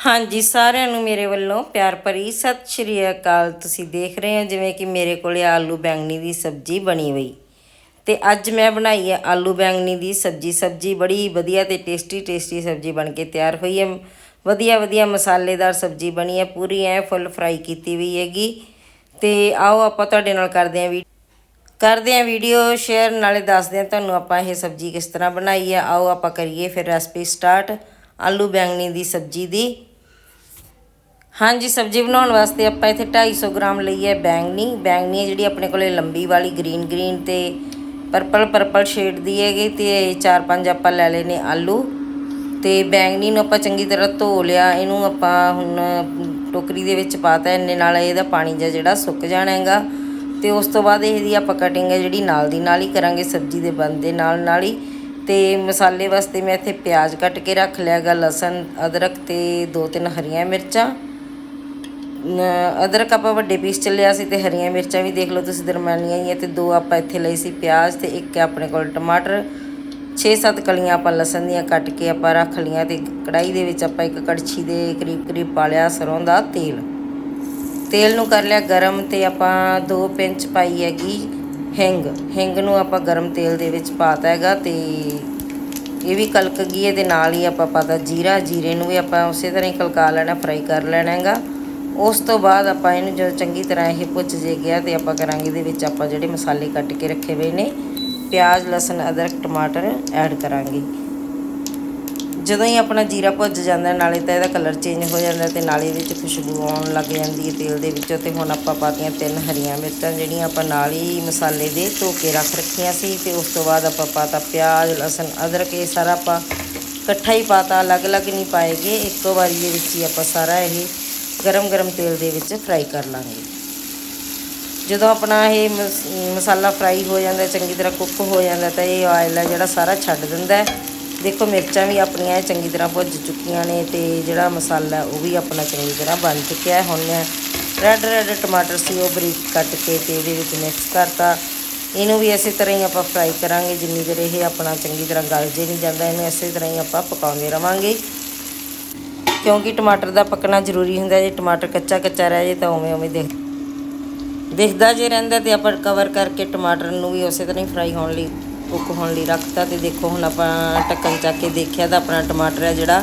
ਹਾਂਜੀ, ਸਾਰਿਆਂ ਨੂੰ ਮੇਰੇ ਵੱਲੋਂ ਪਿਆਰ ਭਰੀ ਸਤਿ ਸ਼੍ਰੀ ਅਕਾਲ। ਤੁਸੀਂ ਦੇਖ ਰਹੇ ਹੋ ਜਿਵੇਂ ਕਿ ਮੇਰੇ ਕੋਲੇ ਆਲੂ ਬੈਂਗਣੀ ਦੀ ਸਬਜ਼ੀ ਬਣੀ ਹੋਈ। ਤੇ ਅੱਜ ਮੈਂ ਬਣਾਈ ਹੈ ਆਲੂ ਬੈਂਗਣੀ ਦੀ ਸਬਜ਼ੀ। ਸਬਜ਼ੀ ਬੜੀ ਵਧੀਆ ਤੇ ਟੇਸਟੀ ਟੇਸਟੀ ਸਬਜ਼ੀ ਬਣ ਕੇ ਤਿਆਰ ਹੋਈ ਹੈ ਵਧੀਆ ਵਧੀਆ ਮਸਾਲੇਦਾਰ ਸਬਜ਼ੀ ਬਣੀ ਹੈ ਪੂਰੀ ਐ ਫੁੱਲ ਫਰਾਈ ਕੀਤੀ ਹੋਈ ਹੈਗੀ। ਤੇ ਆਓ ਆਪਾਂ ਤੁਹਾਡੇ ਨਾਲ ਕਰਦੇ ਹਾਂ ਵੀ ਕਰਦੇ ਹਾਂ ਵੀਡੀਓ ਸ਼ੇਅਰ, ਨਾਲੇ ਦੱਸਦੇ ਹਾਂ ਤੁਹਾਨੂੰ ਆਪਾਂ ਇਹ ਸਬਜ਼ੀ ਕਿਸ ਤਰ੍ਹਾਂ ਬਣਾਈ ਹੈ ਆਓ ਆਪਾਂ ਕਰੀਏ ਫਿਰ ਰੈਸਪੀ ਸਟਾਰਟ। ਆਲੂ ਬੈਂਗਣੀ ਦੀ ਸਬਜ਼ੀ ਦੀ ਹਾਂਜੀ, ਸਬਜ਼ੀ ਬਣਾਉਣ ਵਾਸਤੇ ਆਪਾਂ ਇੱਥੇ 250 ਗ੍ਰਾਮ ਲਈ ਹੈ ਬੈਂਗਣੀ। ਬੈਂਗਣੀ ਹੈ ਜਿਹੜੀ ਆਪਣੇ ਕੋਲੇ ਲੰਬੀ ਵਾਲੀ, ਗ੍ਰੀਨ ਗ੍ਰੀਨ ਤੇ ਪਰਪਲ ਪਰਪਲ ਸ਼ੇਡ ਦੀ ਹੈਗੀ ਤੇ ਚਾਰ ਪੰਜ ਆਪਾਂ ਲੈ ਲਏ ਨੇ ਆਲੂ। ਤੇ ਬੈਂਗਣੀ ਨੂੰ ਆਪਾਂ ਚੰਗੀ ਤਰ੍ਹਾਂ ਧੋ ਲਿਆ, ਇਹਨੂੰ ਆਪਾਂ ਹੁਣ ਟੋਕਰੀ ਦੇ ਵਿੱਚ ਪਾਤਾ ਇੰਨੇ ਨਾਲ ਇਹਦਾ ਪਾਣੀ ਜਿਹਾ ਜਿਹੜਾ ਸੁੱਕ ਜਾਣਾ ਹੈਗਾ। ਤੇ ਉਸ ਤੋਂ ਬਾਅਦ ਇਹਦੀ ਆਪਾਂ ਕਟਿੰਗ ਹੈ ਜਿਹੜੀ ਨਾਲ ਦੀ ਨਾਲ ਹੀ ਕਰਾਂਗੇ, ਸਬਜ਼ੀ ਦੇ ਬੰਦ ਦੇ ਨਾਲ ਨਾਲ ਹੀ। ਤੇ ਮਸਾਲੇ ਵਾਸਤੇ ਮੈਂ ਇੱਥੇ ਪਿਆਜ਼ ਕੱਟ ਕੇ ਰੱਖ ਲਿਆਗਾ ਲਸਣ, ਅਦਰਕ ਤੇ ਦੋ ਤਿੰਨ ਹਰੀਆਂ ਮਿਰਚਾਂ। ਅਦਰਕ ਆਪਾਂ ਵੱਡੇ ਪੀਸ ਚ ਲਿਆ ਸੀ ਤੇ ਹਰੀਆਂ ਮਿਰਚਾਂ ਵੀ ਦੇਖ ਲਓ ਤੁਸੀਂ, ਦਰਮਿਆਨੀਆਂ ਹੀ ਹੈ ਤੇ ਦੋ ਆਪਾਂ ਇੱਥੇ ਲਈ ਸੀ ਪਿਆਜ਼ ਤੇ ਇੱਕ ਆਪਣੇ ਕੋਲ ਟਮਾਟਰ। 6-7 ਕਲੀਆਂ ਆਪਾਂ ਲਸਣ ਦੀਆਂ ਕੱਟ ਕੇ ਆਪਾਂ ਰੱਖ ਲੀਆਂ ਤੇ ਕੜਾਈ ਦੇ ਵਿੱਚ ਆਪਾਂ ਇੱਕ ਕੜਛੀ ਦੇ ਕਰੀਬ ਕਰੀਬ ਪਾ ਲਿਆ ਸਰੋਂ ਦਾ ਤੇਲ। ਤੇਲ ਨੂੰ ਕਰ ਲਿਆ ਗਰਮ ਤੇ ਆਪਾਂ 2 ਪਿੰਚ ਪਾਈ ਹੈਗੀ ਹਿੰਗ। ਹਿੰਗ ਨੂੰ ਆਪਾਂ ਗਰਮ ਤੇਲ ਦੇ ਵਿੱਚ ਪਾਤਾ ਹੈਗਾ ਤੇ ਇਹ ਵੀ ਕਲਕ ਗਈ ਇਹਦੇ ਨਾਲ ਹੀ ਆਪਾਂ ਪਾਤਾ ਜੀਰਾ। ਜੀਰੇ ਨੂੰ ਵੀ ਆਪਾਂ ਉਸੇ ਤਰ੍ਹਾਂ ਹੀ ਕਲਕਾ ਲੈਣਾ ਫਰਾਈ ਕਰ ਲੈਣਾ ਹੈਗਾ। ਉਸ ਤੋਂ ਬਾਅਦ ਆਪਾਂ ਇਹਨੂੰ ਜਦੋਂ ਚੰਗੀ ਤਰ੍ਹਾਂ ਇਹ ਭੁੱਜ ਜੇ ਗਿਆ ਤੇ ਆਪਾਂ ਕਰਾਂਗੇ ਇਹਦੇ ਵਿੱਚ ਆਪਾਂ ਜਿਹੜੇ ਮਸਾਲੇ ਕੱਟ ਕੇ ਰੱਖੇ ਹੋਏ ਨੇ, ਪਿਆਜ਼, ਲਸਣ, ਅਦਰਕ, ਟਮਾਟਰ ਐਡ ਕਰਾਂਗੇ। ਜਦੋਂ ਹੀ ਆਪਣਾ ਜੀਰਾ ਭੁੱਜ ਜਾਂਦਾ, ਨਾਲੇ ਤਾਂ ਇਹਦਾ ਕਲਰ ਚੇਂਜ ਹੋ ਜਾਂਦਾ ਤੇ ਨਾਲੇ ਇਹਦੇ ਵਿੱਚ ਖੁਸ਼ਬੂ ਆਉਣ ਲੱਗ ਜਾਂਦੀ ਹੈ ਤੇਲ ਦੇ ਵਿੱਚੋਂ ਤੇ ਹੁਣ ਆਪਾਂ ਪਾਤੀਆਂ ਤਿੰਨ ਹਰੀਆਂ ਮਿਰਚਾਂ, ਜਿਹੜੀਆਂ ਆਪਾਂ ਨਾਲ ਹੀ ਮਸਾਲੇ ਦੇ ਧੋ ਕੇ ਰੱਖ ਰੱਖੀਆਂ ਸੀ ਤੇ ਉਸ ਤੋਂ ਬਾਅਦ ਆਪਾਂ ਪਾਤਾ ਪਿਆਜ਼, ਲਸਣ, ਅਦਰਕ, ਇਹ ਸਾਰਾ ਆਪਾਂ ਇਕੱਠਾ ਹੀ ਪਾਤਾ ਅਲੱਗ-ਅਲੱਗ ਨਹੀਂ ਪਾਏਗੇ ਇੱਕੋ ਵਾਰੀ ਦੇ ਵਿੱਚ ਹੀ ਆਪਾਂ ਸਾਰਾ ਇਹ ਗਰਮ-ਗਰਮ ਤੇਲ ਦੇ ਵਿੱਚ ਫਰਾਈ ਕਰ ਲਾਂਗੇ। ਜਦੋਂ ਆਪਣਾ ਇਹ ਮਸ- ਮਸਾਲਾ ਫਰਾਈ ਹੋ ਜਾਂਦਾ, ਚੰਗੀ ਤਰ੍ਹਾਂ ਕੁੱਕ ਹੋ ਜਾਂਦਾ, ਤਾਂ ਇਹ ਆਇਲ ਹੈ ਜਿਹੜਾ ਸਾਰਾ ਛੱਡ ਦਿੰਦਾ ਹੈ। ਦੇਖੋ, ਮਿਰਚਾਂ ਵੀ ਆਪਣੀਆਂ ਇਹ ਚੰਗੀ ਤਰ੍ਹਾਂ ਭੁੱਜ ਚੁੱਕੀਆਂ ਨੇ ਤੇ ਜਿਹੜਾ ਮਸਾਲਾ ਉਹ ਵੀ ਆਪਣਾ ਚੰਗੀ ਤਰ੍ਹਾਂ ਬਣ ਚੁੱਕਿਆ ਹੈ। ਹੁਣ ਮੈਂ ਰੈੱਡ ਰੈੱਡ ਟਮਾਟਰ ਸੀ, ਉਹ ਬਰੀਕ ਕੱਟ ਕੇ ਤੇ ਇਹਦੇ ਵਿੱਚ ਮਿਕਸ ਕਰਤਾ। ਇਹਨੂੰ ਵੀ ਇਸੇ ਤਰ੍ਹਾਂ ਹੀ ਆਪਾਂ ਫਰਾਈ ਕਰਾਂਗੇ। ਜਿੰਨੀ ਦੇਰ ਇਹ ਆਪਣਾ ਚੰਗੀ ਤਰ੍ਹਾਂ ਗਲ ਜੇ ਨਹੀਂ ਜਾਂਦਾ, ਇਹਨੂੰ ਇਸੇ ਤਰ੍ਹਾਂ ਹੀ ਆਪਾਂ ਪਕਾਉਂਦੇ ਰਵਾਂਗੇ। ਕਿਉਂਕਿ ਟਮਾਟਰ ਦਾ ਪੱਕਣਾ ਜ਼ਰੂਰੀ ਹੁੰਦਾ, ਜੇ ਟਮਾਟਰ ਕੱਚਾ ਕੱਚਾ ਰਹਿ ਜੇ ਤਾਂ ਉਵੇਂ ਉਵੇਂ ਦੇਖ ਦਿਖਦਾ ਜੇ ਰਹਿੰਦਾ ਤੇ ਆਪਾਂ ਕਵਰ ਕਰਕੇ ਟਮਾਟਰ ਨੂੰ ਵੀ ਉਸੇ ਤਰ੍ਹਾਂ ਹੀ ਫਰਾਈ ਹੋਣ ਲਈ ਕੁੱਕ ਹੋਣ ਲਈ ਰੱਖਤਾ ਤੇ ਦੇਖੋ ਹੁਣ ਆਪਾਂ ਢੱਕਣ ਚੱਕ ਕੇ ਦੇਖਿਆ ਤਾਂ ਆਪਣਾ ਟਮਾਟਰ ਹੈ ਜਿਹੜਾ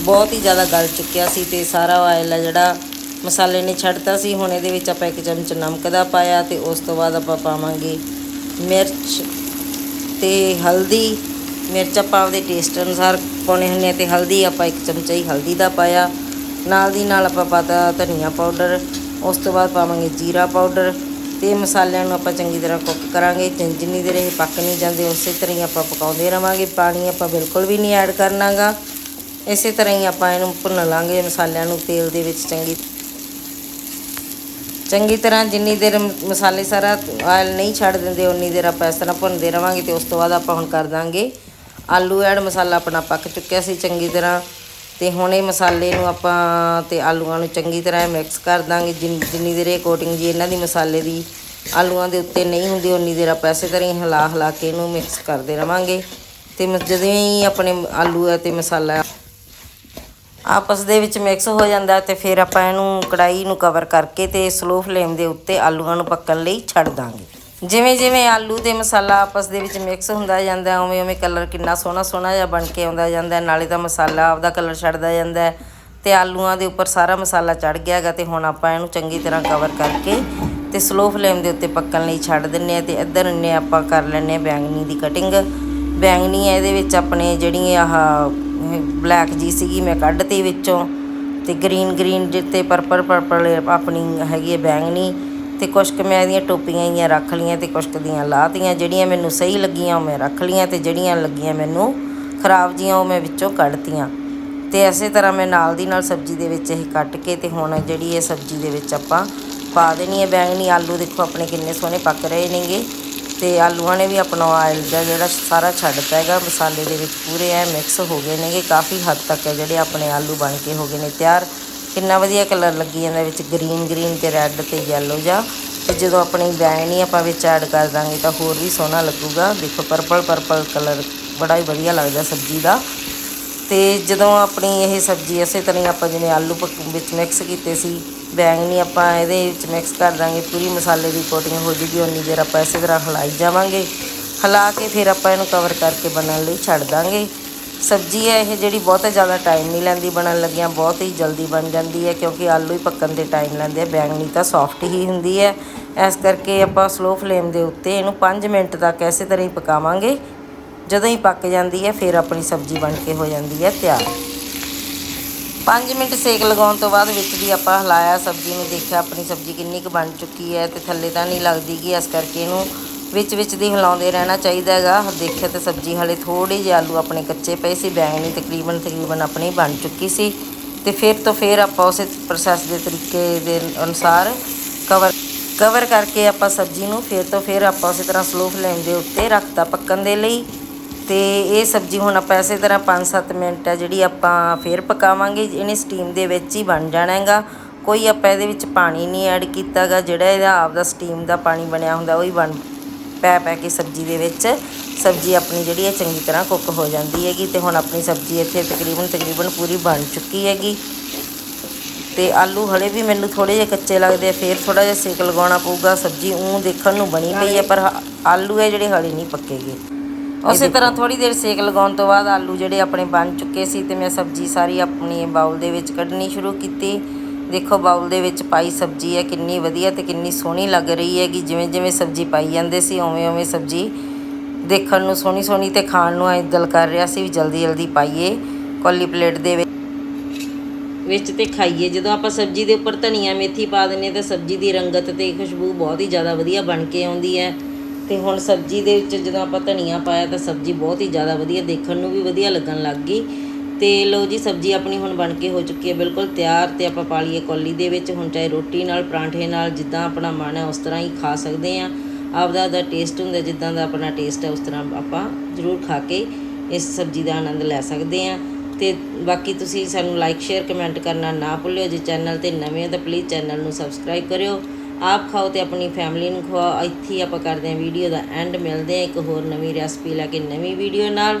ਬਹੁਤ ਹੀ ਜ਼ਿਆਦਾ ਗਲ ਚੁੱਕਿਆ ਸੀ ਤੇ ਸਾਰਾ ਆਇਲ ਹੈ ਜਿਹੜਾ ਮਸਾਲੇ ਨੇ ਛੱਡਤਾ ਸੀ, ਹੁਣ ਇਹਦੇ ਵਿੱਚ ਆਪਾਂ ਇੱਕ ਚਮਚ ਨਮਕ ਦਾ ਪਾਇਆ ਤੇ ਉਸ ਤੋਂ ਬਾਅਦ ਆਪਾਂ ਪਾਵਾਂਗੇ ਮਿਰਚ ਤੇ ਹਲਦੀ ਮਿਰਚ ਆਪਾਂ ਆਪਦੇ ਟੇਸਟ ਅਨੁਸਾਰ ਪਾਉਣੇ ਹੁੰਦੇ ਆ ਤੇ ਹਲਦੀ ਆਪਾਂ ਇੱਕ ਚਮਚਾ ਹੀ ਹਲਦੀ ਦਾ ਪਾਇਆ। ਨਾਲ ਦੀ ਨਾਲ ਆਪਾਂ ਪਾਤਾ ਧਨੀਆ ਪਾਊਡਰ, ਉਸ ਤੋਂ ਬਾਅਦ ਪਾਵਾਂਗੇ ਜੀਰਾ ਪਾਊਡਰ ਤੇ ਮਸਾਲਿਆਂ ਨੂੰ ਆਪਾਂ ਚੰਗੀ ਤਰ੍ਹਾਂ ਕੁੱਕ ਕਰਾਂਗੇ। ਜਿੰਨੀ ਦੇਰ ਇਹ ਪੱਕ ਨਹੀਂ ਜਾਂਦੇ, ਉਸੇ ਤਰ੍ਹਾਂ ਹੀ ਆਪਾਂ ਪਕਾਉਂਦੇ ਰਵਾਂਗੇ। ਪਾਣੀ ਆਪਾਂ ਬਿਲਕੁਲ ਵੀ ਨਹੀਂ ਐਡ ਕਰਨਾਗਾ। ਇਸੇ ਤਰ੍ਹਾਂ ਹੀ ਆਪਾਂ ਇਹਨੂੰ ਭੁੰਨ ਲਾਂਗੇ ਮਸਾਲਿਆਂ ਨੂੰ ਤੇਲ ਦੇ ਵਿੱਚ ਚੰਗੀ ਚੰਗੀ ਤਰ੍ਹਾਂ ਜਿੰਨੀ ਦੇਰ ਮਸਾਲੇ ਸਾਰਾ ਆਇਲ ਨਹੀਂ ਛੱਡ ਦਿੰਦੇ, ਉਨੀ ਦੇਰ ਆਪਾਂ ਇਸ ਤਰ੍ਹਾਂ ਭੁੰਨਦੇ ਰਵਾਂਗੇ ਤੇ ਉਸ ਤੋਂ ਬਾਅਦ ਆਪਾਂ ਹੁਣ ਕਰ ਦਾਂਗੇ ਆਲੂ ਐਡ ਮਸਾਲਾ ਆਪਣਾ ਪੱਕ ਚੁੱਕਿਆ ਸੀ ਚੰਗੀ ਤਰ੍ਹਾਂ ਤੇ ਹੁਣ ਇਹ ਮਸਾਲੇ ਨੂੰ ਆਪਾਂ ਤੇ ਆਲੂਆਂ ਨੂੰ ਚੰਗੀ ਤਰ੍ਹਾਂ ਮਿਕਸ ਕਰ ਦਾਂਗੇ। ਜਿੰਨ- ਜਿੰਨੀ ਦੇਰ ਇਹ ਕੋਟਿੰਗ ਜੀ ਇਹਨਾਂ ਦੀ ਮਸਾਲੇ ਦੀ ਆਲੂਆਂ ਦੇ ਉੱਤੇ ਨਹੀਂ ਹੁੰਦੀ ਉਨੀ ਦੇਰ ਆਪਾਂ ਇਸੇ ਤਰ੍ਹਾਂ ਹੀ ਹਿਲਾ ਹਿਲਾ ਕੇ ਇਹਨੂੰ ਮਿਕਸ ਕਰਦੇ ਰਵਾਂਗੇ। ਤੇ ਮ- ਜਦੋਂ ਹੀ ਆਪਣੇ ਆਲੂ ਹੈ ਤੇ ਮਸਾਲਾ ਆਪਸ ਦੇ ਵਿੱਚ ਮਿਕਸ ਹੋ ਜਾਂਦਾ ਤੇ ਫਿਰ ਆਪਾਂ ਇਹਨੂੰ ਕੜਾਈ ਨੂੰ ਕਵਰ ਕਰਕੇ ਤੇ ਸਲੋ ਫਲੇਮ ਦੇ ਉੱਤੇ ਆਲੂਆਂ ਨੂੰ ਪੱਕਣ ਲਈ ਛੱਡ ਦਾਂਗੇ। ਜਿਵੇਂ ਜਿਵੇਂ ਆਲੂ ਤੇ ਮਸਾਲਾ ਆਪਸ ਦੇ ਵਿੱਚ ਮਿਕਸ ਹੁੰਦਾ ਜਾਂਦਾ, ਉਵੇਂ ਉਵੇਂ ਕਲਰ ਕਿੰਨਾ ਸੋਹਣਾ ਸੋਹਣਾ ਜਿਹਾ ਬਣ ਕੇ ਆਉਂਦਾ ਜਾਂਦਾ, ਨਾਲੇ ਤਾਂ ਮਸਾਲਾ ਆਪਦਾ ਕਲਰ ਛੱਡਦਾ ਜਾਂਦਾ ਹੈ। ਤੇ ਆਲੂਆਂ ਦੇ ਉੱਪਰ ਸਾਰਾ ਮਸਾਲਾ ਚੜ ਗਿਆ ਹੈਗਾ ਤੇ ਹੁਣ ਆਪਾਂ ਇਹਨੂੰ ਚੰਗੀ ਤਰ੍ਹਾਂ ਕਵਰ ਕਰਕੇ ਤੇ ਸਲੋ ਫਲੇਮ ਦੇ ਉੱਤੇ ਪੱਕਣ ਲਈ ਛੱਡ ਦਿੰਨੇ ਆ ਤੇ ਇੱਧਰ ਨੇ ਆਪਾਂ ਕਰ ਲੈਣੇ ਆ ਬੈਂਗਣੀ ਦੀ ਕਟਿੰਗ ਬੈਂਗਣੀ ਇਹਦੇ ਵਿੱਚ ਆਪਣੇ ਜਿਹੜੀ ਆਹ ਬਲੈਕ ਜੀ ਸੀਗੀ ਮੈਂ ਕੱਢਤੀ ਵਿੱਚੋਂ ਤੇ ਗ੍ਰੀਨ ਗ੍ਰੀਨ ਜਿੱਤੇ ਪਰਪਲ ਪਰਪਲ ਆਪਣੀ ਹੈਗੀ ਹੈ ਬੈਂਗਣੀ। ਤੇ ਕੁਛ ਕੁ ਮੈਂ ਇਹਦੀਆਂ ਟੋਪੀਆਂ ਹੀ ਰੱਖ ਲੀਆਂ ਤੇ ਕੁਛ ਕੁ ਦੀਆਂ ਲਾਤੀਆਂ, ਜਿਹੜੀਆਂ ਮੈਨੂੰ ਸਹੀ ਲੱਗੀਆਂ ਉਹ ਮੈਂ ਰੱਖ ਲੀਆਂ ਤੇ ਜਿਹੜੀਆਂ ਲੱਗੀਆਂ ਮੈਨੂੰ ਖਰਾਬ ਜੀਆਂ ਉਹ ਮੈਂ ਵਿੱਚੋਂ ਕੱਢਤੀਆਂ। ਤੇ ਐਸੇ ਤਰ੍ਹਾਂ ਮੈਂ ਨਾਲ ਦੀ ਨਾਲ ਸਬਜ਼ੀ ਦੇ ਵਿੱਚ ਇਹ ਕੱਟ ਕੇ ਤੇ ਹੁਣ ਜਿਹੜੀ ਇਹ ਸਬਜ਼ੀ ਦੇ ਵਿੱਚ ਆਪਾਂ ਪਾ ਦੇਣੀ ਹੈ ਬੈਂਗਣੀ ਆਲੂ ਦੇਖੋ ਆਪਣੇ ਕਿੰਨੇ ਸੋਹਣੇ ਪੱਕ ਰਹੇ ਨੇਗੇ। ਤੇ ਆਲੂਆਂ ਨੇ ਵੀ ਆਪਣਾ ਆਇਲ ਦਾ ਜਿਹੜਾ ਸਾਰਾ ਛੱਡਤਾ ਹੈਗਾ, ਮਸਾਲੇ ਦੇ ਵਿੱਚ ਪੂਰੇ ਐ ਮਿਕਸ ਹੋ ਗਏ ਨੇਗੇ, ਕਾਫੀ ਹੱਦ ਤੱਕ ਹੈ ਜਿਹੜੇ ਆਪਣੇ ਆਲੂ ਬਣ ਕੇ ਹੋ ਗਏ ਨੇ ਤਿਆਰ। ਕਿੰਨਾ ਵਧੀਆ ਕਲਰ ਲੱਗੀ ਜਾਂਦਾ, ਵਿੱਚ ਗ੍ਰੀਨ ਗ੍ਰੀਨ ਤੇ ਰੈੱਡ ਤੇ ਯੈਲੋ ਜਾਂ। ਤੇ ਜਦੋਂ ਆਪਣੀ ਬੈਂਗਣੀ ਆਪਾਂ ਵਿੱਚ ਐਡ ਕਰ ਦਾਂਗੇ ਤਾਂ ਹੋਰ ਵੀ ਸੋਹਣਾ ਲੱਗੂਗਾ। ਦੇਖੋ ਪਰਪਲ ਪਰਪਲ ਕਲਰ ਬੜਾ ਹੀ ਵਧੀਆ ਲੱਗਦਾ ਸਬਜ਼ੀ ਦਾ। ਤੇ ਜਦੋਂ ਆਪਣੀ ਇਹ ਸਬਜ਼ੀ ਇਸੇ ਤਰ੍ਹਾਂ ਹੀ ਆਪਾਂ ਜਿਵੇਂ ਆਲੂ ਪਕ- ਵਿੱਚ ਮਿਕਸ ਕੀਤੇ ਸੀ ਬੈਂਗਣੀ ਆਪਾਂ ਇਹਦੇ ਵਿੱਚ ਮਿਕਸ ਕਰ ਦਾਂਗੇ, ਪੂਰੀ ਮਸਾਲੇ ਦੀ ਕੋਟਿੰਗ ਹੋ ਜੂਗੀ, ਉਨੀ ਦੇਰ ਆਪਾਂ ਇਸੇ ਤਰ੍ਹਾਂ ਹਿਲਾਈ ਜਾਵਾਂਗੇ। ਹਿਲਾ ਕੇ ਫਿਰ ਆਪਾਂ ਇਹਨੂੰ ਕਵਰ ਕਰਕੇ ਬਣਨ ਲਈ ਛੱਡ ਦਾਂਗੇ। ਸਬਜ਼ੀ ਹੈ, ਇਹ ਜਿਹੜੀ ਬਹੁਤ ਜ਼ਿਆਦਾ ਟਾਈਮ ਨਹੀਂ ਲੈਂਦੀ, ਬਣਨ ਲੱਗਿਆਂ, ਬਹੁਤ ਹੀ ਜਲਦੀ ਬਣ ਜਾਂਦੀ ਹੈ, ਕਿਉਂਕਿ ਆਲੂ ਹੀ ਪੱਕਣ ਦੇ ਟਾਈਮ ਲੈਂਦੇ ਆ, ਬੈਂਗਣੀ ਤਾਂ ਸੌਫਟ ਹੀ ਹੁੰਦੀ ਹੈ। ਇਸ ਕਰਕੇ ਆਪਾਂ ਸਲੋ ਫਲੇਮ ਦੇ ਉੱਤੇ ਇਹਨੂੰ 5 ਮਿੰਟ ਤੱਕ ਇਸੇ ਤਰ੍ਹਾਂ ਹੀ ਪਕਾਵਾਂਗੇ। ਜਦੋਂ ਹੀ ਪੱਕ ਜਾਂਦੀ ਹੈ, ਫਿਰ ਆਪਣੀ ਸਬਜ਼ੀ ਬਣ ਕੇ ਹੋ ਜਾਂਦੀ ਹੈ ਤਿਆਰ। 5 ਮਿੰਟ ਸੇਕ ਲਗਾਉਣ ਤੋਂ ਬਾਅਦ ਵਿੱਚ ਵੀ ਆਪਾਂ ਹਿਲਾਇਆ ਸਬਜ਼ੀ ਨੂੰ ਦੇਖਿਆ, ਆਪਣੀ ਸਬਜ਼ੀ ਕਿੰਨੀ ਕੁ ਬਣ ਚੁੱਕੀ ਹੈ ਤੇ ਥੱਲੇ ਤਾਂ ਨਹੀਂ ਲੱਗਦੀ ਕਿ ਇਸ ਕਰਕੇ ਇਹਨੂੰ ਵਿੱਚ ਵਿੱਚ ਦੀ ਹਿਲਾਉਂਦੇ ਰਹਿਣਾ ਚਾਹੀਦਾ ਹੈਗਾ। ਦੇਖਿਆ ਤੇ ਸਬਜ਼ੀ ਹਲੇ ਥੋੜੀ ਜਿਹੀ ਆਲੂ ਆਪਣੇ ਕੱਚੇ ਪਏ ਸੀ। ਬੈਂਗਣੀ ਤਕਰੀਬਨ ਤਕਰੀਬਨ ਆਪਣੀ ਬਣ ਚੁੱਕੀ ਸੀ। ਤੇ ਫਿਰ ਤੋਂ ਫਿਰ ਆਪਾਂ ਉਸੇ ਪ੍ਰੋਸੈਸ ਦੇ ਤਰੀਕੇ ਦੇ ਅਨੁਸਾਰ ਕਵਰ ਕਵਰ ਕਰਕੇ ਆਪਾਂ ਸਬਜ਼ੀ ਨੂੰ ਫਿਰ ਤੋਂ ਫਿਰ ਆਪਾਂ ਉਸੇ ਤਰ੍ਹਾਂ ਸਲੋ ਫਲੇਮ ਦੇ ਉੱਤੇ ਰੱਖਤਾ ਪੱਕਣ ਦੇ ਲਈ। ਤੇ ਇਹ ਸਬਜ਼ੀ ਹੁਣ ਆਪਾਂ ਇਸੇ ਤਰ੍ਹਾਂ 5-7 ਮਿੰਟ ਹੈ ਜਿਹੜੀ ਆਪਾਂ ਫੇਰ ਪਕਾਵਾਂਗੇ। ਇਹਨੇ ਸਟੀਮ ਦੇ ਵਿੱਚ ਹੀ ਬਣ ਜਾਣਾ ਹੈਗਾ। ਕੋਈ ਆਪਾਂ ਇਹਦੇ ਵਿੱਚ ਪਾਣੀ ਨਹੀਂ ਐਡ ਕੀਤਾਗਾ। ਜਿਹੜਾ ਇਹਦਾ ਆਪਦਾ ਸਟੀਮ ਦਾ ਪਾਣੀ ਬਣਿਆ ਹੁੰਦਾ, ਉਹ ਹੀ ਬਣ ਪੈ ਪੈ ਕੇ ਸਬਜ਼ੀ ਦੇ ਵਿੱਚ ਸਬਜ਼ੀ ਆਪਣੀ ਜਿਹੜੀ ਹੈ ਚੰਗੀ ਤਰ੍ਹਾਂ ਕੁੱਕ ਹੋ ਜਾਂਦੀ ਹੈਗੀ ਤੇ ਹੁਣ ਆਪਣੀ ਸਬਜ਼ੀ ਇੱਥੇ ਤਕਰੀਬਨ ਤਕਰੀਬਨ ਪੂਰੀ ਬਣ ਚੁੱਕੀ ਹੈਗੀ। ਤੇ ਆਲੂ ਹਲੇ ਵੀ ਮੈਨੂੰ ਥੋੜੇ ਜਿਹੇ ਕੱਚੇ ਲੱਗਦੇ ਆ ਫੇਰ ਥੋੜਾ ਜਿਹਾ ਸੇਕ ਲਗਾਉਣਾ ਪਊਗਾ। ਸਬਜ਼ੀ ਉਹ ਦੇਖਣ ਨੂੰ ਬਣੀ ਪਈ ਹੈ ਪਰ ਆਲੂ ਹੈ ਜਿਹੜੇ ਹਲੇ ਨਹੀਂ ਪੱਕੇਗੇ। ਉਸੇ ਤਰ੍ਹਾਂ ਥੋੜੀ ਦੇਰ ਸੇਕ ਲਗਾਉਣ ਤੋਂ ਬਾਅਦ ਆਲੂ ਜਿਹੜੇ ਆਪਣੇ ਬਣ ਚੁੱਕੇ ਸੀ ਤੇ ਮੈਂ ਸਬਜ਼ੀ ਸਾਰੀ ਆਪਣੀ ਬਾਉਲ ਦੇ ਵਿੱਚ ਕੱਢਣੀ ਸ਼ੁਰੂ ਕੀਤੀ। ਦੇਖੋ ਬਾਉਲ ਦੇ ਵਿੱਚ ਪਾਈ ਸਬਜ਼ੀ ਹੈ, ਕਿੰਨੀ ਵਧੀਆ ਤੇ ਕਿੰਨੀ ਸੋਹਣੀ ਲੱਗ ਰਹੀ ਹੈ ਕਿ ਜਿਵੇਂ ਜਿਵੇਂ ਸਬਜ਼ੀ ਪਾਈ ਜਾਂਦੇ ਸੀ, ਉਵੇਂ ਉਵੇਂ ਸਬਜ਼ੀ ਦੇਖਣ ਨੂੰ ਸੋਹਣੀ ਸੋਹਣੀ ਤੇ ਖਾਣ ਨੂੰ ਐ ਦਿਲ ਕਰ ਰਿਹਾ ਸੀ ਵੀ ਜਲਦੀ ਜਲਦੀ ਪਾਈਏ, ਕੌਲੀ ਪਲੇਟ ਦੇ ਵਿੱਚ। ਵਿੱਚ ਤੇ ਖਾਈਏ। ਜਦੋਂ ਆਪਾਂ ਸਬਜ਼ੀ ਦੇ ਉੱਪਰ ਧਨੀਆ, ਮੇਥੀ ਪਾ ਦਿੰਨੇ ਤਾਂ ਸਬਜ਼ੀ ਦੀ ਰੰਗਤ ਤੇ ਖੁਸ਼ਬੂ ਬਹੁਤ ਹੀ ਜ਼ਿਆਦਾ ਵਧੀਆ ਬਣ ਕੇ ਆਉਂਦੀ ਹੈ। ਤੇ ਹੁਣ ਸਬਜ਼ੀ ਦੇ ਵਿੱਚ ਜਦੋਂ ਆਪਾਂ ਧਨੀਆ ਪਾਇਆ ਤਾਂ ਸਬਜ਼ੀ ਬਹੁਤ ਹੀ ਜ਼ਿਆਦਾ ਵਧੀਆ ਦੇਖਣ ਨੂੰ ਵੀ ਵਧੀਆ ਲੱਗਣ ਲੱਗ ਗਈ। ਤੇ ਲਓ ਜੀ, ਸਬਜ਼ੀ ਆਪਣੀ ਹੁਣ ਬਣ ਕੇ ਹੋ ਚੁੱਕੀ ਹੈ, ਬਿਲਕੁਲ ਤਿਆਰ ਤੇ ਆਪਾਂ ਪਾ ਲਈਏ ਕੌਲੀ ਦੇ ਵਿੱਚ। ਹੁਣ ਚਾਹੇ ਰੋਟੀ ਨਾਲ, ਪਰਾਂਠੇ ਨਾਲ, ਜਿੱਦਾਂ ਆਪਣਾ ਮਨ ਹੈ, ਉਸ ਤਰ੍ਹਾਂ ਹੀ ਖਾ ਸਕਦੇ ਆ ਆਪਦਾ ਦਾ ਟੇਸਟ ਹੁੰਦਾ, ਜਿੱਦਾਂ ਦਾ ਆਪਣਾ ਟੇਸਟ ਹੈ, ਉਸ ਤਰ੍ਹਾਂ ਆਪਾਂ ਜ਼ਰੂਰ ਖਾ ਕੇ ਇਸ ਸਬਜ਼ੀ ਦਾ ਆਨੰਦ ਲੈ ਸਕਦੇ ਆ ਤੇ ਬਾਕੀ ਤੁਸੀਂ ਸਾਨੂੰ ਲਾਈਕ ਸ਼ੇਅਰ ਕਮੈਂਟ ਕਰਨਾ ਨਾ ਭੁੱਲਿਓ ਜੇ। ਚੈਨਲ ਤੇ ਨਵੇਂ ਹੋ ਤਾਂ ਪਲੀਜ਼ ਚੈਨਲ ਨੂੰ ਸਬਸਕ੍ਰਾਈਬ ਕਰਿਓ। ਆਪ ਖਾਓ ਤੇ ਆਪਣੀ ਫੈਮਿਲੀ ਨੂੰ ਖਵਾਓ। ਇੱਥੇ ਹੀ ਆਪਾਂ ਕਰਦੇ ਹਾਂ ਵੀਡੀਓ ਦਾ ਐਂਡ ਮਿਲਦੇ ਹਾਂ ਇੱਕ ਹੋਰ ਨਵੀਂ ਰੈਸਪੀ ਲੈ ਕੇ ਨਵੀਂ ਵੀਡੀਓ ਨਾਲ।